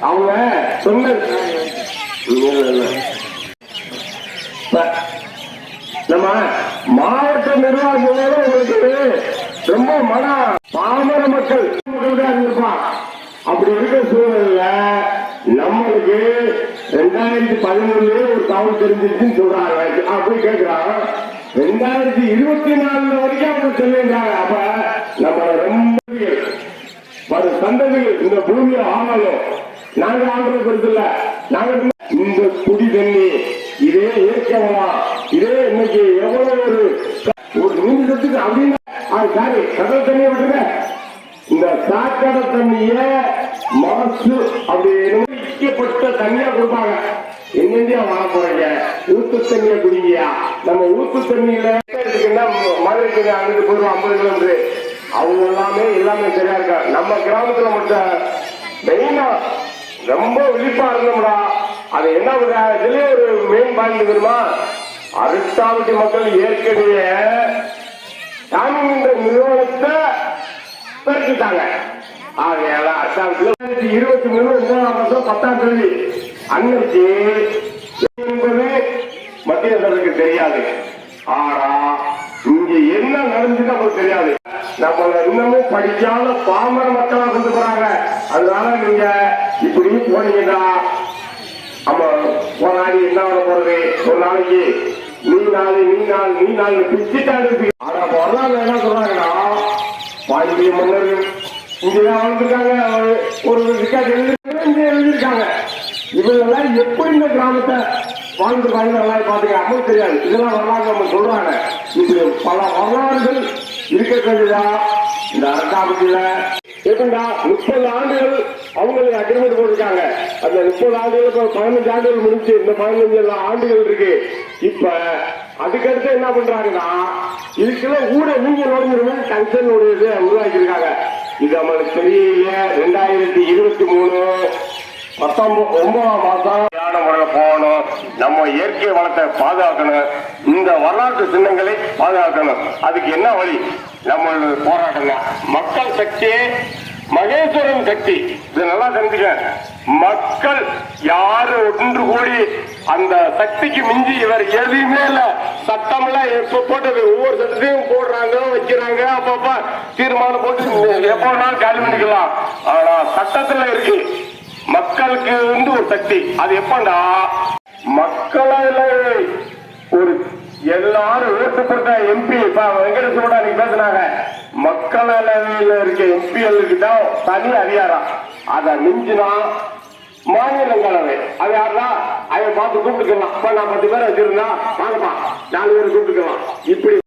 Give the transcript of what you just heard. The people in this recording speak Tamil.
அவங்க சொன்னது நம்ம மாவட்ட நிர்வாகிகளோட உங்களுக்கு ரொம்ப மன பாமர மக்கள் இருப்பான் அப்படி இருக்கிற சூழல்ல நம்மளுக்கு ரெண்டாயிரத்தி பதிமூணுல ஒரு தகவல் தெரிஞ்சிருச்சுன்னு சொல்றாங்க. அப்படி கேட்கிறான் ரெண்டாயிரத்தி இருபத்தி நாலு வரைக்கும் அவங்க சொல்லியிருக்காங்க அப்ப நம்ம ரொம்ப இந்த பூமியை ஆனாலும் நாங்க ஆள்றது பெருசு இல்ல நாங்க இந்த குடி தண்ணி இதே இயற்கையா இதே இன்னைக்கு எவ்வளவு ஒரு ஒரு நிமிஷத்துக்கு அப்படின்னு சாரி கடல் தண்ணியை விட்டுருங்க. இந்த சாக்கடை தண்ணிய மாசு அப்படின்னு இக்கப்பட்ட தண்ணியா கொடுப்பாங்க. எங்கெந்தியா வாங்க போறீங்க? ஊத்து தண்ணிய குடிங்கயா நம்ம ஊத்து தண்ணியில எடுத்துக்கிட்டா மதுரைக்கு அங்கிட்டு போயிடும் ஐம்பது கிலோமீட்டர். அவங்க எல்லாமே எல்லாமே சரியா இருக்கா நம்ம கிராமத்துல மட்டும் மெயினா ரொம்ப விழிப்பா இருந்தோம்டா. அது என்ன இதுலயே ஒரு மெயின் பாயிண்ட் தெரியுமா? அருட்டாவட்டி மக்கள் ஏற்கனவே தாமின்ற நிறுவனத்தை பெருக்கிட்டாங்க. ஆகையால அசாமத்துல இருபத்தி மூணு மூணாம் வருஷம் பத்தாம் தேதி அன்னைக்கு என்பது மத்திய அரசுக்கு தெரியாது. ஆனா இங்க என்ன நடந்துச்சு நமக்கு தெரியாது. நம்ம இன்னமும் படிக்காத பாமர மக்களா கொண்டு போறாங்க. அதனால நீங்க இப்படி போனீங்கன்னா நம்ம போராடி என்ன வர போறது? ஒரு நாளைக்கு நீ நாள் நீ நாள் நீ நாலு பிச்சுட்டாடு ஆனா வரலாறு என்ன சொல்றாங்கன்னா பாண்டிய மன்னர் இங்கதான் வாழ்ந்துருக்காங்க. ஒரு ரிக்கார்டு எழுதிருக்காங்க இவங்க எல்லாம் இவங்கெல்லாம் எப்படி இந்த கிராமத்தை வாழ்ந்துருக்காங்க எல்லாம் பாத்துக்க நமக்கு தெரியாது. இதெல்லாம் வரலாறு நம்ம சொல்றாங்க. இப்படி பல வரலாறுகள் இருக்கக்கூடியதா இந்த அரசாங்கத்துல எப்படின்னா முப்பது ஆண்டுகள் அவங்களுக்கு அக்ரிமெண்ட் போட்டிருக்காங்க. அந்த முப்பது ஆண்டுகளுக்கு பதினஞ்சு ஆண்டுகள் முடிஞ்சு இந்த பதினஞ்சு ஆண்டுகள் இருக்கு. இப்ப அதுக்கடுத்து என்ன பண்றாங்கன்னா இதுக்குள்ள ஊட நீங்க நுழைஞ்சிருமே கன்சர்ன் உடையது உருவாக்கியிருக்காங்க. இது நம்மளுக்கு தெரியல ரெண்டாயிரத்தி இருபத்தி மூணு பத்தொன்பது ஒன்பதாம் மாசம் யான முறையில் நம்ம இயற்கை வளத்தை பாதுகாக்கணும். இந்த வரலாற்று சின்னங்களை பாதுகாக்கணும். அதுக்கு என்ன வழி? நம்ம போராட்டங்க மக்கள் சக்தி மகேஸ்வரன் சக்தி. இது நல்லா தெரிஞ்சுக்க மக்கள் யாரு ஒன்று கூடி அந்த சக்திக்கு மிஞ்சி இவர் எதுவுமே இல்ல. சட்டம்லாம் எப்ப போட்டது? ஒவ்வொரு சட்டத்தையும் போடுறாங்க வைக்கிறாங்க. அப்பப்ப தீர்மானம் போட்டு எப்போ வேணாலும் காலி பண்ணிக்கலாம். ஆனா சட்டத்துல இருக்கு. மக்களுக்கு வந்து ஒரு சக்தி. அது எப்பண்டா? மக்களால ஒரு எல்லாரும் விருப்பப்பட்ட எம்பி வெங்கடேசோட அன்னைக்கு பேசினாங்க. மக்களவையில் இருக்க எம்பிஎல்லுக்கு தான் தனி அதிகாரம். அதை மிஞ்சினா மாநிலங்களவை அது யாருன்னா? அதை பார்த்து கூப்பிட்டுக்கலாம். இப்ப நான் பத்து பேர் வச்சிருந்தா வாங்கப்பா. நாலு பேர் கூப்பிட்டுக்கலாம். இப்படி